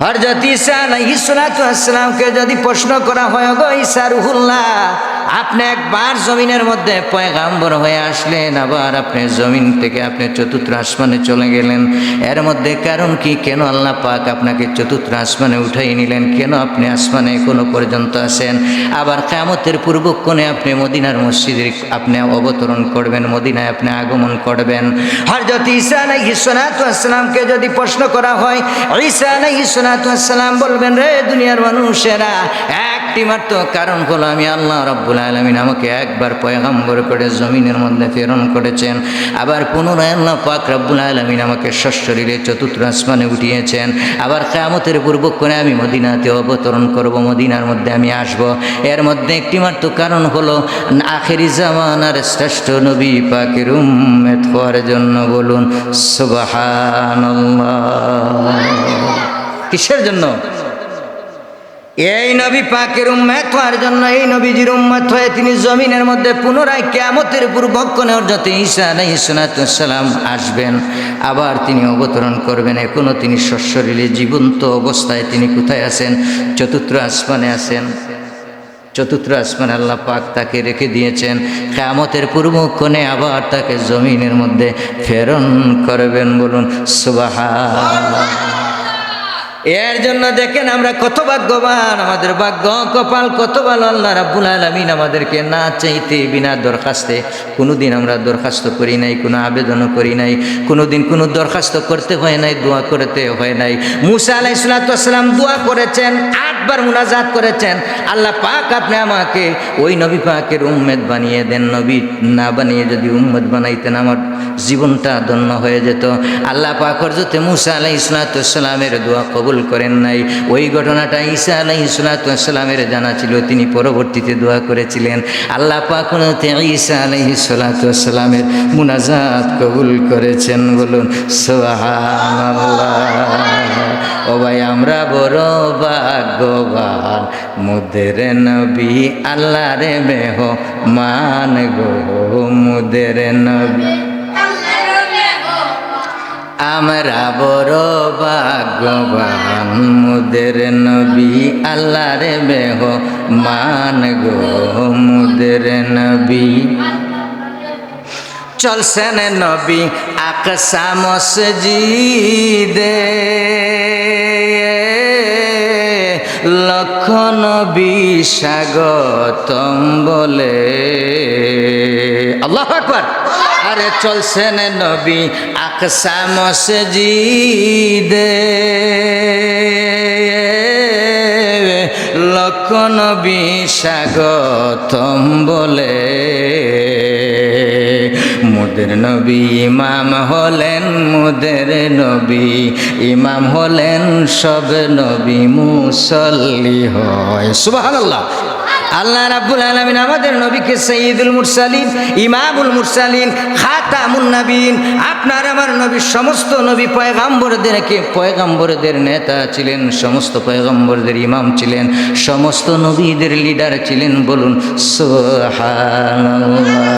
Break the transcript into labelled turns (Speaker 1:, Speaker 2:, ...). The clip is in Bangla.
Speaker 1: হরজত ঈসা আলাইহিস সালাতু আসসালামকে যদি প্রশ্ন করা হয় গো ঈসা রুহুল্লাহ আপনি একবার জমিনের মধ্যে পয়গাম্বর হয়ে আসলেন, আবার আপনি জমিন থেকে আপনি চতুর্থ আসমানে চলে গেলেন। এর মধ্যে কারণ কি? কেন আল্লাহ পাক আপনাকে চতুর্থ আসমানে উঠাই নিলেন? কেন আপনি আসমানে কোনো পর্যন্ত আসেন আবার কামতের পূর্বক্ষণে আপনি মদিনার মসজিদের আপনি অবতরণ করবেন, মদিনায় আপনি আগমন করবেন। হরজত ঈসা আলাইহিস সালাতু আসসালামকে যদি প্রশ্ন করা হয়, ঈসা আলাইহিস সালাতু আসসালাম বলবেন, রে দুনিয়ার মানুষেরা একটি মাত্র কারণ হলো আমি আল্লাহ রব্বুল আলমিন আমাকে একবার পয়গাম্বর করে জমিনের মধ্যে প্রেরণ করেছেন, আবার পুনরায় আল্লাহ পাক রব্বুল আলমিন আমাকে সশরীরে চতুর্থ আসমানে উঠিয়েছেন, আবার কেয়ামতের পূর্বক্ষণে আমি মদিনাতে অবতরণ করব, মদিনার মধ্যে আমি আসব। এর মধ্যে একটি মাত্র কারণ হলো, আখেরি জামানার শ্রেষ্ঠ নবী পাকের উম্মেদ হওয়ার জন্য বলুন, সুবহানাল্লাহ। কিসের জন্য? এই নবী পাকের উম্মত হওয়ার জন্য এই নবীজির উম্মত হয়ে তিনি জমিনের মধ্যে পুনরায় কেমতের পূর্বক্ষণে যাতে ঈসা আলাইসালাম আসবেন। আবার তিনি অবতরণ করবেন। এখনও তিনি সশরীরে জীবন্ত অবস্থায় তিনি কোথায় আছেন? চতুর্থ আসমানে আছেন। চতুর্থ আসমান আল্লাহ পাক তাকে রেখে দিয়েছেন। কেমতের পূর্বক্ষণে আবার তাকে জমিনের মধ্যে ফেরন করবেন বলুন সুবাহা এর জন্য দেখেন আমরা কত ভাগ্যবান, আমাদের ভাগ্য কপাল কত ভালো, আল্লাহ রাব্বুল আলমিন আমাদেরকে না চাইতে বিনা দরখাস্তে কোনো দিন আমরা দরখাস্ত করি নাই, কোনো আবেদনও করি নাই কোনো দিন কোনো দরখাস্ত করতে হয় নাই, দোয়া করতে হয় নাই। মুসা আলাইসালাম দোয়া করেছেন আটবার মুনাজাত করেছেন, আল্লাহ পাক আপনি আমাকে ওই নবী পাকের উম্মেদ বানিয়ে দেন। নবী না বানিয়ে যদি উম্মেদ বানাইতেন, আমার জীবনটা ধন্য হয়ে যেত। আল্লাহ পাক হরজতে মুসা আলাই ইসলাতামের দোয়া কবুল করেন নাই। ওই ঘটনাটা ঈসা আলাই ইসলাতামের জানা ছিল, তিনি পরবর্তীতে দোয়া করেছিলেন। আল্লাহ পাক ঈসা আলাই ইসলাতামের মুনাজাত কবুল করেছেন। বলুন ও ভাই আমরা বড় ভাগ্যবান। মুদের নবী আল্লাহ রে মেহ মান গো, মুদের নবী। আমরা বড় ভাগ্যবান, মুদের নবী আল্লাহ রে বেহ মান গো, মুদের নবী। চলছেন নবী আকসা মসজিদে। লক্ষ নবী স্বাগতম বলে। আল্লাহ আকবার। আরে চলছেন নবী আকসা মসজিদে। লক্ষ নবী স্বাগতম বলে। মুদের নবী, ইমাম হলেন মুদের নবী, ইমাম হলেন সব নবী মুসল্লি হয়। সুবহানাল্লাহ। আল্লাহ রাব্বুল আলামিন আমাদের নবীকে সঈদুল মুরসালিন, ইমামুল মুরসালিন, খাতামুন নবীন, আপনার আমার নবী সমস্ত নবী পয়গাম্বরদেরকে, পয়গাম্বরদের নেতা ছিলেন, সমস্ত পয়গাম্বরদের ইমাম ছিলেন, সমস্ত নবীদের লিডার ছিলেন বলুন, সুবহানাল্লাহ।